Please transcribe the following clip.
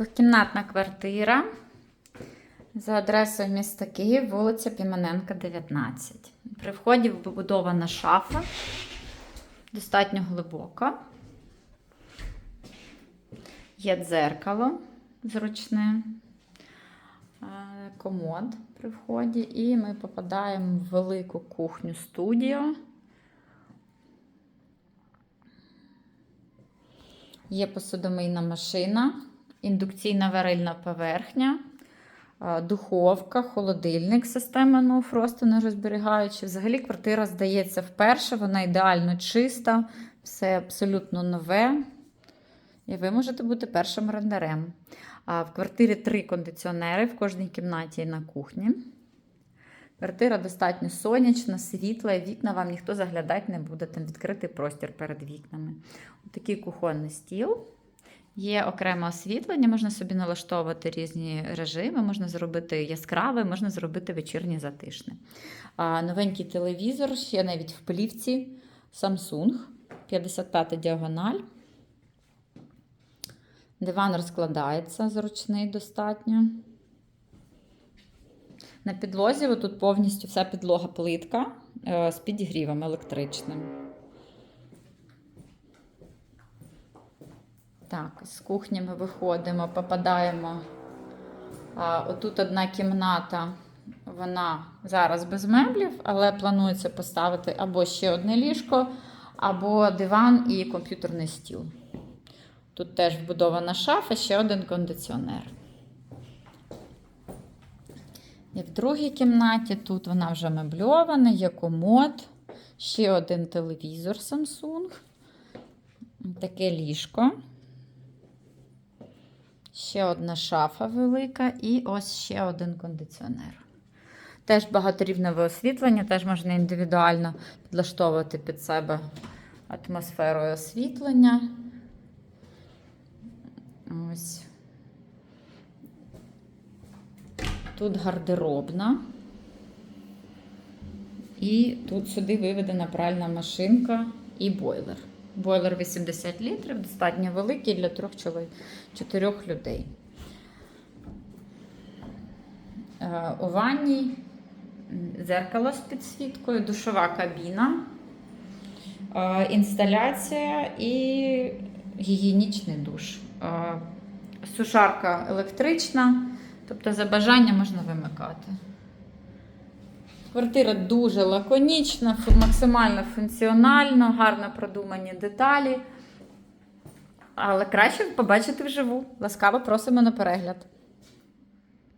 Двохкімнатна квартира за адресою міста Київ, вулиця Піманенка, 19. При вході вбудована шафа, достатньо глибока. Є дзеркало зручне, е, комод при вході, і ми попадаємо в велику кухню студіо. Є посудомийна машина, індукційна варильна поверхня, е, духовка, холодильник, система no не розберігаючи. Взагалі квартира здається вперше, вона ідеально чиста, все абсолютно нове. І ви можете бути першим орендарем. В квартирі три кондиціонери в кожній кімнаті і на кухні. Квартира достатньо сонячна, світла, і вікна вам ніхто заглядати не буде. Там відкритий простір перед вікнами. Такий кухонний стіл. Є окреме освітлення, можна собі налаштовувати різні режими, можна зробити яскраве, можна зробити вечірнє затишне. А, новенький телевізор, ще навіть в плівці Samsung 55 діагональ. Диван розкладається зручний достатньо. На підлозі тут повністю вся підлога плитка е, з підігрівом електричним. Так, з кухні ми виходимо, попадаємо. А, отут одна кімната, вона зараз без меблів, але планується поставити або ще одне ліжко, або диван і комп'ютерний стіл. Тут теж вбудована шафа, ще один кондиціонер. І в другій кімнаті тут вона вже мебльована, є комод, ще один телевізор Samsung, таке ліжко. Ще одна шафа велика і ось ще один кондиціонер. Теж багаторівневе освітлення, теж можна індивідуально підлаштовувати під себе атмосферу освітлення. Ось. Тут гардеробна. І тут сюди виведена пральна машинка і бойлер. Бойлер 80 літрів, достатньо великий для трьох чоловік, чотирьох людей. Е, У ванній зеркало з підсвіткою, душова кабіна, е, інсталяція і гігієнічний душ. Е, Сушарка електрична, тобто за бажанням можна вимикати. Квартира дуже лаконічна, максимально функціональна, гарно продумані деталі. Але краще побачити вживу. Ласкаво просимо на перегляд.